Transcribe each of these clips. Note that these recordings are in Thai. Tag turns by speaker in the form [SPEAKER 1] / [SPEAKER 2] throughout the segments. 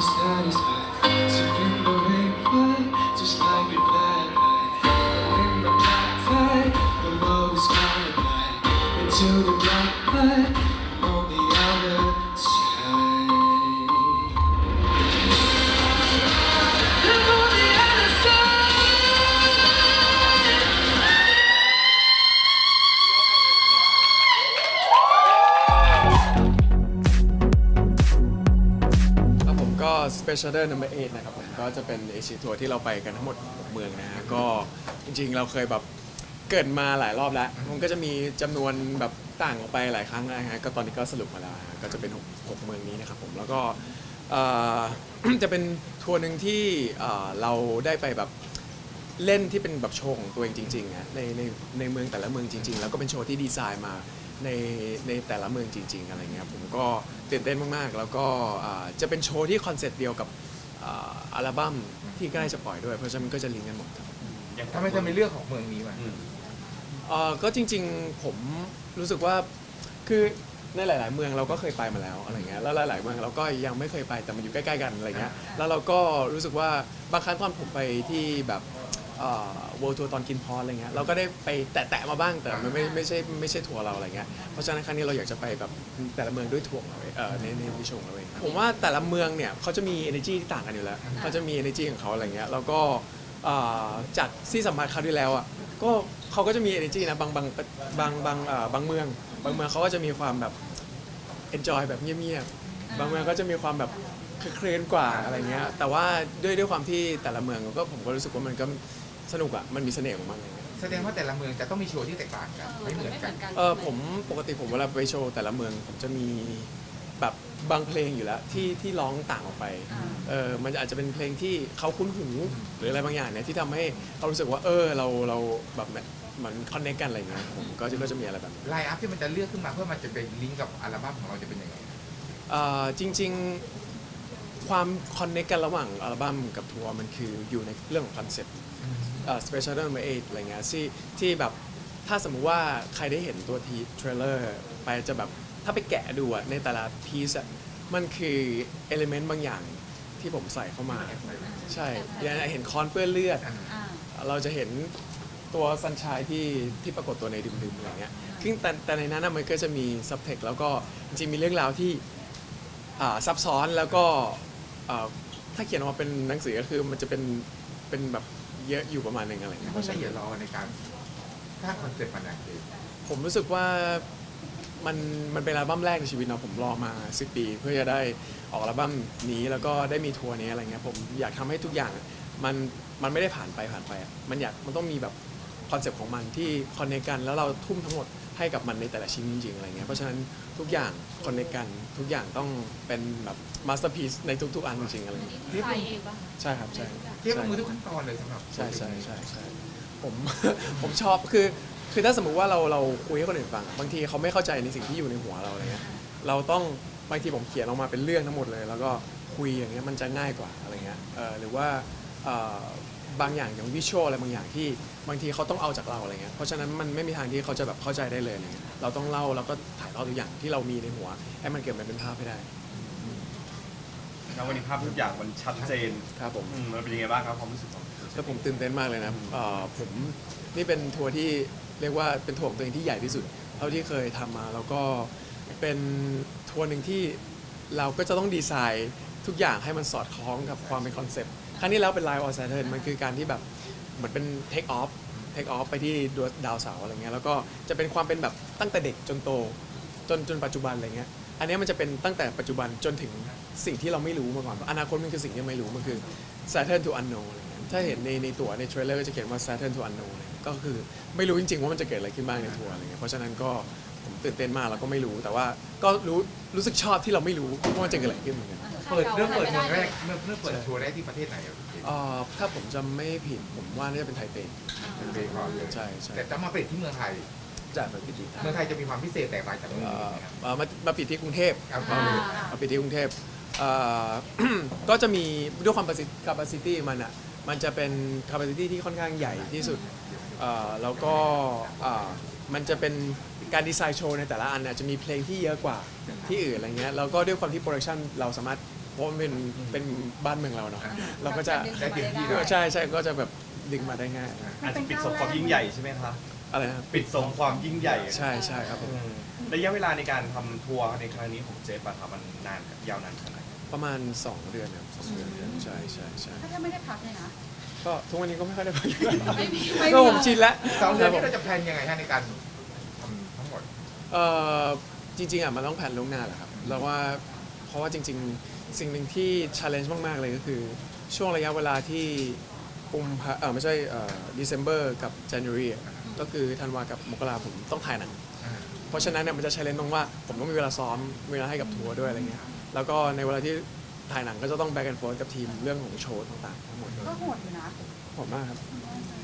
[SPEAKER 1] satisfied. So in the
[SPEAKER 2] rain, Special Day Number 8นะครับผมก็จะเป็นเอเชียทัวร์ที่เราไปกันทั้งหมด6เมืองนะฮะก็จริงๆเราเคยแบบเกิดมาหลายรอบแล้ว มันก็จะมีจำนวนแบบต่างออกไปหลายครั้งนะฮะก็ตอนนี้ก็สรุปมาแล้วฮะก็จะเป็น6 6เมืองนี้นะครับผมแล้วก็เอ่อ จะเป็นทัวร์หนึ่งที่เอ่อเราได้ไปแบบ เล่นที่เป็นแบบโชว์ของตัวเองจริงๆอะในในในเมืองแต่ละเมืองจริง ๆ แล้วก็เป็นโชว์ที่ดีไซน์มา ในในแต่ละเมืองจริง ๆ อะไรเงี้ยผมก็ตื่นเต้นมาก ๆ แล้วก็อ่าจะเป็นโชว์ที่คอนเซ็ปต์เดียวกับอ่าอัลบั้มที่ใกล้จะปล่อยด้วย เพราะฉะนั้นมันก็จะลิงก์กันหมดครับ
[SPEAKER 3] ทำไมจะไม่เลือกของเมืองนี้มา
[SPEAKER 2] เอ่อก็จริง ๆ ผมรู้สึกว่าคือในหลาย ๆ เมืองเราก็เคยไปมาแล้วอะไรเงี้ยแล้วหลาย ๆ เมืองเราก็ยังไม่เคยไปแต่มันอยู่ใกล้ ๆ กันอะไรเงี้ยแล้วเราก็รู้สึกว่าบางครั้งตอนผมไปที่แบบ เอ่อ world tour ตอนกินพออะไรเงี้ยเราก็ได้ไปแตะๆมาบ้างแต่มันไม่ไม่ใช่ไม่ใช่ทัวร์เราอะไรเงี้ยเพราะฉะนั้นครั้งนี้เราอยากจะไปแบบแต่ละเมืองด้วยทัวร์ของเราเองเอ่อในในวิชวของเราเองผมว่าแต่ละเมืองเนี่ยเขาจะมี energy ที่ต่างกันอยู่แล้วเขาจะมี energy ของเขาอะไรเงี้ยแล้วก็เอ่อจากที่สัมภาษณ์คราวที่แล้วอะก็เขาก็จะมี energy นะบางบางบางบางเอ่อบางเมือง บางเมืองเขาก็จะมีความแบบ enjoy แบบเงียบๆบางเมืองก็จะมีความแบบเคลื่อนกว่าอะไรเงี้ยแต่ว่าด้วยด้วยความที่แต่ละเมืองก็ผมก็รู้สึกว่ามันก็ สนุกอะมันมีเสน่ห์ของมันอะไรเงี้ย
[SPEAKER 3] แสดงว่าแต่ละเมืองจะต้องมีโชว์ที่แตกต่างกันไม่เหมือนกัน
[SPEAKER 2] เออผมปกติผมเวลาไปโชว์แต่ละเมืองผมจะมีแบบบางเพลงอยู่แล้วที่ที่ร้องต่างออกไปเออมันอาจจะเป็นเพลงที่เขาคุ้นหูหรืออะไรบางอย่างเนี่ยที่ทำให้เขารู้สึกว่าเออเราเราแบบเหมือนคอนเนคกันอะไรเงี้ยผมก็จะก็จะมีอะไรแบบนี้
[SPEAKER 3] ไลน์อัพที่มันจะเลือกขึ้นมาเพื่อมันจะเป็นลิงก์กับอัลบั้มของเราจะเป็นยังไง
[SPEAKER 2] เอ่อจริงๆ ความคอนเนคกันระหว่างอัลบั้มกับทัวร์มันคืออยู่ในเรื่องของคอนเซ็ปต์เอ่อ Special Number 8อะไรเงี้ยที่ที่แบบถ้าสมมุติว่าใครได้เห็นตัวทีเทรลเลอร์ไปจะแบบถ้าไปแกะดูอะในแต่ละพีซอะมันคือเอลิเมนต์บางอย่างที่ผมใส่เข้ามา ใช่อย่างเห็นคอนเปื้อนเลือด เราจะเห็นตัวซันชายที่ที่ปรากฏตัวในดื่มๆอะไรเงี้ยซึ่งแต่แต่ในนั้นนะมันก็จะมีซับเทคแล้วก็จริงๆมีเรื่องราวที่อ่าซับซ้อนแล้วก็อ่าถ้าเขียนออกมาเป็นหนังสือก็คือมันจะเป็นเป็นแบบ เยอะอยู่ประมาณหนึ่งอะไรเงี้ย
[SPEAKER 3] ไม่ใช่อย่ารอในการสร้างคอนเซ็ปต์มันนะคือ
[SPEAKER 2] ผมรู้สึกว่ามันมันเป็นอัลบั้มแรกในชีวิตเนาะผมรอมาสิปี เพื่อจะได้ออกอัลบั้มนี้แล้วก็ได้มีทัวร์นี้อะไรเงี้ยผมอยากทำให้ทุกอย่างอะมันมันไม่ได้ผ่านไปผ่านไปอะมันอยากมันต้องมีแบบคอนเซปต์ของมันที่คอนเนคกันแล้วเราทุ่มทั้งหมด ให้กับมันในแต่ละชิ้นจริงๆอะไรเงี้ยเพราะฉะนั้นทุกอย่างคอนเนคกันทุกอย่างต้องเป็นแบบมาสเตอร์พีซในทุกๆอันจริงๆอะไรเงี้ย
[SPEAKER 4] นี่ใส่เองปะ
[SPEAKER 2] ใช่ครับใช่
[SPEAKER 3] เทียบกับมือทุกขั้นตอนเลยสำหรับ
[SPEAKER 2] ใช่ใช่ใช่ใช่ผม ผมชอบคือคือถ้าสมมุติว่าเราเราคุยให้คนอื่นฟังบางทีเขาไม่เข้าใจในสิ่งที่อยู่ในหัวเราอะไรเงี้ยเราต้องบางทีผมเขียนออกมาเป็นเรื่องทั้งหมดเลย แล้วก็คุยอย่างเงี้ยมันจะง่ายกว่าอะไรเงี้ยเออหรือว่าเอ่อ บางอย่างอย่างวิชวลอะไรบางอย่างที่บางทีเขาต้องเอาจากเราอะไรเงี้ยเพราะฉะนั้นมันไม่มีทางที่เขาจะแบบเข้าใจได้เลยอะไรเงี้ยเราต้องเล่าแล้วก็ถ่ายทอดทุกอย่างที่เรามีในหัวให้มันเกิดมาเป็นภาพให้ได้
[SPEAKER 5] แล้ววันนี้ภาพทุกอย่างมันชัดเจน
[SPEAKER 2] ครับผม
[SPEAKER 5] อืมมันเป็นยังไงบ้างครับความรู้สึกของ
[SPEAKER 2] ก็ผมตื่นเต้นมากเลยนะเอ่อผมนี่เป็นทัวร์ที่เรียกว่าเป็นทัวร์ของตัวเองที่ใหญ่ที่สุดเท่าที่เคยทำมาแล้วก็เป็นทัวร์หนึ่งที่เราก็จะต้องดีไซน์ทุกอย่างให้มันสอดคล้องกับความเป็นคอนเซ็ปต์ ครั้งนี้แล้วเป็น Live on Saturn มันคือการที่แบบเหมือนเป็น take off take off ไปที่ดาวเสาร์อะไรเงี้ยแล้วก็จะเป็นความเป็นแบบตั้งแต่เด็กจนโตจนจนปัจจุบันอะไรเงี้ยอันนี้มันจะเป็นตั้งแต่ปัจจุบันจนถึงสิ่งที่เราไม่รู้มาก่อนอนาคตมันคือสิ่งที่ไม่รู้มันคือ Saturn to unknown อะไรเงี้ยถ้าเห็นในในตัวในเทรลเลอร์ก็จะเขียนว่า Saturn to unknown อะไรก็คือไม่รู้จริงๆว่ามันจะเกิดอะไรขึ้นบ้างในทัวร์อะไรเงี้ยเพราะฉะนั้นก็ผมตื่นเต้นมากแล้วก็ไม่รู้แต่ว่าก็รู้ รู้สึกชอบที่เราไม่รู้ว่ามันจะเกิดอะไรขึ้นเหมือนกัน
[SPEAKER 3] เปิดเริ่มเปิดเมืองแรกเริ่มเริ่มเปิดทัวร์แรกที่ประเทศไหนอะ
[SPEAKER 2] เอ่อถ้าผมจำไม่ผิดผมว่าน่าจะเป็นไทเป
[SPEAKER 3] เป็นเบคอนเลย
[SPEAKER 2] ใช่ใช่
[SPEAKER 3] แต่จะมาปิดที่เมืองไทย
[SPEAKER 2] จากแบบพิธี
[SPEAKER 3] เมืองไทยจะมีความพิเศษแตกต่างจากเมือง
[SPEAKER 2] เอ่
[SPEAKER 3] อื่
[SPEAKER 2] อน
[SPEAKER 3] ไหมครับ
[SPEAKER 2] เอ่อมามาปิดที่กรุงเทพ
[SPEAKER 3] ครับ
[SPEAKER 2] มามาปิดที่กรุงเทพเอ่อ ก็จะมีด้วยความ capacity มันอะ มันจะเป็น capacity ที่ค่อนข้างใหญ่ที่สุดเอ่อแล้วก็เอ่อมันจะเป็นการดีไซน์โชว์ในแต่ละอันน่ะจะมีเพลงที่เยอะกว่าที่อื่นอะไรเงี้ยแล้วก็ด้วยความที่โปรดักชันเราสามารถเพราะมันเป็นเป็นบ้านเมืองเราเนาะเราก็จะ
[SPEAKER 3] ได้เต็มที่เลย
[SPEAKER 2] ใช่ใช่ก็จะแบบดึงมาได้ง่าย
[SPEAKER 5] อาจจะปิดสมความยิ่งใหญ่ใช่ไหมคะ
[SPEAKER 2] อะไรนะครับ
[SPEAKER 5] ปิดสมความยิ่งใหญ่
[SPEAKER 2] ใช่ใช่ครับผม
[SPEAKER 5] อืมระยะเวลาในการทำทัวร์ในครั้งนี้ของเจฟอะครับมันนานยาวนานขนาดไหน
[SPEAKER 2] ประมาณ 2 เดือนครับสองเดือนใช่ใช่ใช่
[SPEAKER 4] ถ้าไม่ได้พักเลยนะ
[SPEAKER 2] ก็ทุกวันนี้ก็ไม่ค่อยได้ไป
[SPEAKER 4] ไม่มี
[SPEAKER 2] ก็ผมชินแล้ว
[SPEAKER 3] สองเดือน
[SPEAKER 2] ค
[SPEAKER 3] นี้
[SPEAKER 2] รับผม
[SPEAKER 3] เราจะแพลนยังไงฮะในการทำทั้งหมด
[SPEAKER 2] เอ่อจริงๆอะมันต้องแผนล่วงหน้าแหละครับแล้วว่าเพราะว่าจริง ๆ สิ่งหนึ่งที่ challenge มาก ๆ เลยก็คือ ช่วงระยะเวลาที่กุมภาเออไม่ใช่เอ่อ December กับ January อะก็คือธันวากับมกราผมต้องถ่ายหนัง เพราะฉะนั้นเนี่ยมันจะ challenge ตรงว่าผมต้องมีเวลาซ้อมมีเวลาให้กับทัวร์ด้วยอะไรเงี้ย แล้วก็ในเวลาที่ถ่ายหนังก็จะต้อง back and forth กับทีมเรื่องของโชว์ต่างๆทั้งหมด
[SPEAKER 4] ก็โหดอยู่นะ
[SPEAKER 2] ผมมากครับ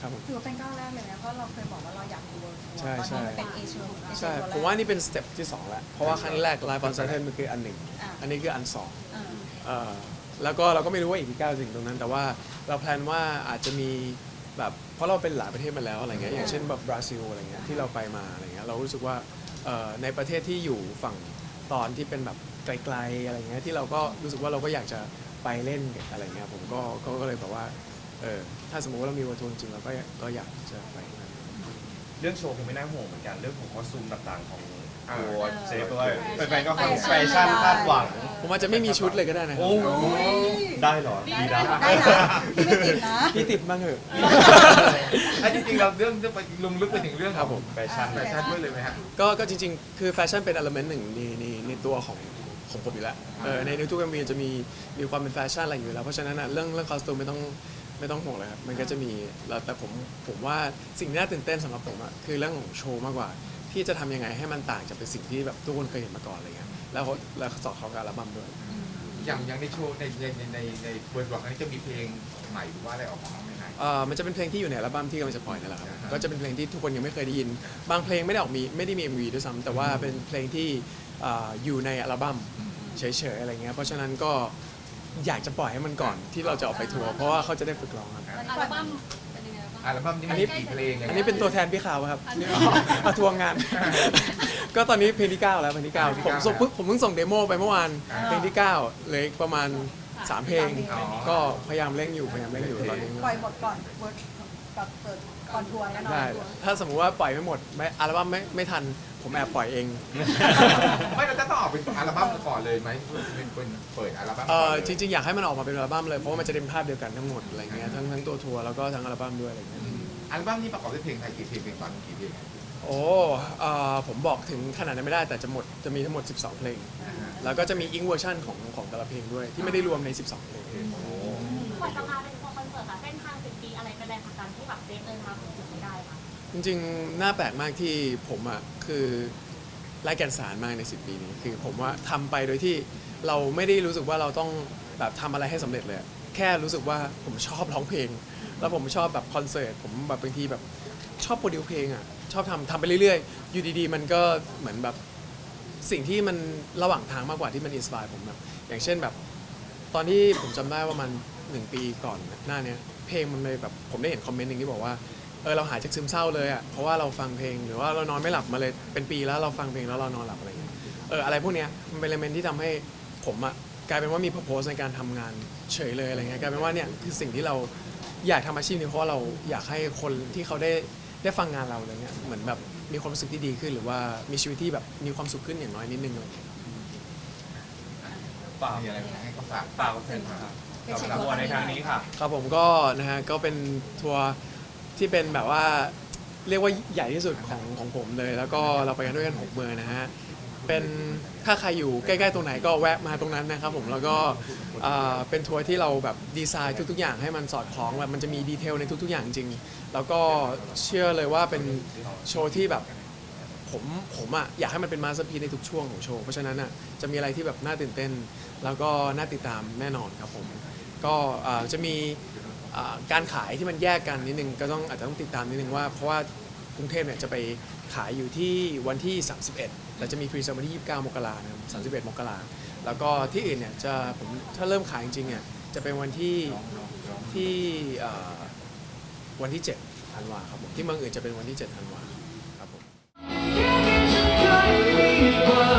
[SPEAKER 2] ครับผม
[SPEAKER 4] ถือว่าเป็นก้าวแรกเลยนะเพราะเราเคยบอกว่าเราอยากดูเวิร์ทัวร์
[SPEAKER 2] ใช่ใช่
[SPEAKER 4] ตอนนี้เป็นเอเชียเอเชีย
[SPEAKER 2] ใช่
[SPEAKER 4] ทัวร์แรก
[SPEAKER 2] ผมว่านี่เป็นสเต็ปที่สองแล้วเพราะว่าครั้งแรก Live on Saturn มันคืออันหนึ่ง
[SPEAKER 4] อะ
[SPEAKER 2] อันนี้คืออันสอง
[SPEAKER 4] อ่า
[SPEAKER 2] เอ่อแล้วก็เราก็ไม่รู้ว่าอีกกี่ก้าวถึงตรงนั้น แต่ว่าเราแพลนว่าอาจจะมีแบบเพราะเราเป็นหลายประเทศมาแล้วอะไรเงี้ยอย่างเช่นแบบบราซิลอะไรเงี้ยที่เราไปมาอะไรเงี้ยเรารู้สึกว่าเอ่อในประเทศที่อยู่ฝั่ง ตอนที่เป็นแบบไกลๆอะไรเงี้ยที่เราก็รู้สึกว่าเราก็อยากจะไปเล่นอะไรเงี้ยผมก็ก็ก็เลยแบบว่าเออถ้าสมมติว่าเรามีวัตถุจริงๆเราก็ก็อยากจะไป
[SPEAKER 5] เรื่องโชว์คงไม่น่าห่วงเหมือนกันเรื่องของคอสตูมต่างๆของ
[SPEAKER 3] อ่า
[SPEAKER 5] ตัวเจฟด้วยแฟนๆก็ฟังแฟชั่นคาดหวัง
[SPEAKER 2] ผมอาจจะไม่มีชุดเลยก็ได้นะครั
[SPEAKER 5] โอ้
[SPEAKER 2] บ
[SPEAKER 5] ได้เหรอดีนะ
[SPEAKER 4] ได้นะพี่ไม่ติดนะ
[SPEAKER 2] พี่ติดบ้างเถอะ
[SPEAKER 3] อันจริงๆเราเรื่องเรื่องไปลงลึกไปถึงเรื่อง
[SPEAKER 2] ครับผม
[SPEAKER 3] แฟชั่นแฟชั่นด้วยเลยไหมฮะ
[SPEAKER 2] ก็ก็จริงๆ คือแฟชั่นเป็น element หนึ่งในในใน ตัวของของผมอยู่แล้วเออในในทุก MV จะมีมีความเป็นแฟชั่นอะไรอยู่แล้ว เพราะฉะนั้นอะเรื่องเรื่องคอสตูมไม่ต้องไม่ต้องห่วงเลยครับมันก็จะมีแล้วแต่ผมผมว่าสิ่งที่น่าตื่นเต้นสำหรับผมอะคือเรื่องของโชว์มากกว่า ที่จะทำยังไงให้มันต่างจากเป็นสิ่งที่แบบทุกคนเคยเห็นมาก่อนอะไรเงี้ยแล้วเขาแล้วสอดคล้องกับอัลบั้มด้วย
[SPEAKER 3] อย่างอย่างในโชว์ในในในในในเวิร์ดบล็อกนี้จะมีเพลงใหม่หรือว่าอะไรออกมาบ้างไหมฮะ
[SPEAKER 2] เอ่อมันจะเป็นเพลงที่อยู่ในอัลบั้มที่กำลังจะปล่อยนี่แหละครับก็จะเป็นเพลงที่ทุกคนยังไม่เคยได้ยิน บางเพลงไม่ได้ออกมีไม่ได้มี MV ด้วยซ้ำแต่ว่าเป็นเพลงที่ เอ่ออยู่ในอัลบั้มเฉยๆอะไรเงี้ยเพราะฉะนั้นก็อยากจะปล่อยให้มันก่อนที่เราจะออกไปทัวร์เพราะว่าเขาจะได้ฝึกร้องครับ
[SPEAKER 4] อัลบั้มเป็นยังไงบ้าง
[SPEAKER 3] อัลบั้มนี้
[SPEAKER 2] อัน
[SPEAKER 3] มี
[SPEAKER 2] นี้
[SPEAKER 3] กี่เพลงยังไง
[SPEAKER 2] อันนี้เป็นตัวแทนพี่ขาวครับนี่มาทวงงาน ก็ตอนนี้เพลงที่ 9 แล้วเพลงที่ 9 ผมส่งเพิ่งผมเพิ่งส่งเดโมไปเมื่อวานเพลงที่ 9 เหลืออีกประมาณ 3 เพลง ก็พยายามเร่งอยู่พยายามเร่งอยู่ตอนนี้
[SPEAKER 4] ปล่อยหมดก่อนเวิร์ดกับเปิดก่อนทัวร์แน่นอน
[SPEAKER 2] ได้ถ้าสมมุติว่าปล่อยไม่หมดไม่อัลบั้มไม่ไม่ทัน ผมแอบปล่อยเอง
[SPEAKER 3] ไม่เราจะต้องออกเป็นอัลบั้มก่อนเลยไหมเป็นเป็นเปิดอัลบั้ม
[SPEAKER 2] เอ
[SPEAKER 3] ก่อน
[SPEAKER 2] อ
[SPEAKER 3] เลย
[SPEAKER 2] จริงๆ อยากให้มันออกมาเป็นอัลบั้มเลยเพราะว่ามันจะเป็นภาพเดียวกันทั้งหมดอะไรเงี้ยทั้งทั้งตัวทัวร์แล้วก็ทั้งอัลบั้มด้วยอะไรเงี้ย
[SPEAKER 3] อัลบั้มนี้ประกอบด้วยเพลงไทยกี่เพลงเพลงตอนกี่เพลง
[SPEAKER 2] โอ้เอ่อผมบอกถึงขนาดนั้นไม่ได้แต่จะหมดจะมีทั้งหมด 12 เพลงแล้วก็จะมีอิงเวอร์ชันของของแต่ละเพลงด้วยที่ไม่ได้รวมใน 12 เพลง
[SPEAKER 6] ก่อนจะมาเป็นทัวร์คอนเสิร์ตค่ะเส้นทางสิบปีอะไรเป็นแรงผลักดันที่แบบเซฟเดินมาถึง
[SPEAKER 2] จริงๆ น่าแปลกมากที่ผมอะคือไร้แกนสารมากใน 10 ปีนี้ คือผมว่าทำไปโดยที่เราไม่ได้รู้สึกว่าเราต้องแบบทำอะไรให้สำเร็จเลยอะแค่รู้สึกว่าผมชอบร้องเพลง แล้วผมชอบแบบคอนเสิร์ตผมแบบบางทีแบบชอบโปรดิวเพลงอะชอบทำทำไปเรื่อยๆ อยู่ดีๆ มันก็เหมือนแบบสิ่งที่มันระหว่างทางมากกว่าที่มันอินสปายผมแบบอย่างเช่นแบบ ตอนที่ผมจำได้ว่ามันหนึ่งปีก่อนหน้าเนี้ยเพลงมันเลยแบบผมได้เห็นคอมเมนต์หนึ่งที่บอกว่า เออเราหายจากซึมเศร้าเลยอะเพราะว่าเราฟังเพลงหรือว่าเรานอนไม่หลับมาเลยเป็นปีแล้วเราฟังเพลงแล้วเรานอนหลับอะไรเงี้ยเอออะไรพวกเนี้ยมันเป็นเลเมนที่ทำให้ผมอะกลายเป็นว่ามี purpose ในการทำงานเฉยเลยอะไรเงี้ยกลายเป็นว่าเนี่ยคือสิ่งที่เราอยากทำอาชีพนี้เพราะว่าเราอยากให้คนที่เขาได้ได้ฟังงานเราอะไรเงี้ยเหมือนแบบมีความรู้สึกที่ดีขึ้น หรือว่ามีชีวิตที่แบบมีความสุขขึ้นอย่างน้อยนิดนึงเลย
[SPEAKER 5] ฝาก
[SPEAKER 3] มีอะไรให้เขาฝาก
[SPEAKER 5] ฝากแฟนๆครับกับทัวร์ในครั้งนี้ค่ะ
[SPEAKER 2] ครับผมก็นะฮะก็เป็นทัวร์ ที่เป็นแบบว่าเรียกว่าใหญ่ที่สุดของของผมเลย แล้วก็เราไปกันด้วยกันหกเมืองนะฮะเป็นถ้าใครอยู่ใกล้ๆตรงไหนก็แวะมาตรงนั้นนะครับผมแล้วก็อ่าเป็นทัวร์ที่เราแบบดีไซน์ทุกๆอย่างให้มันสอดคล้องแบบมันจะมีดีเทลในทุกๆอย่างจริง แล้วก็เชื่อเลยว่าเป็นโชว์ที่แบบ ผมผมอะอยากให้มันเป็นมาสเตอร์พีในทุกช่วงของโชว์ เพราะฉะนั้นอะจะมีอะไรที่แบบน่าตื่นเต้น แล้วก็น่าติดตามแน่นอนครับผม ก็อ่าจะมี อ่าการขายที่มันแยกกันนิดนึงก็ต้องอาจจะต้องติดตามนิดนึงว่าเพราะว่ากรุงเทพเนี่ยจะไปขายอยู่ที่วันที่ 31แต่จะมีพรีเซลวันที่ 29 มกรานะครับ31 มกราแล้วก็ที่อื่นเนี่ยจะผมถ้าเริ่มขายจริงๆเนี่ยจะเป็นวันที่ที่อ่าวันที่7ธันวาครับผมที่เมืองอื่นจะเป็นวันที่ 7 ธันวาครับผม
[SPEAKER 1] ใครมีความ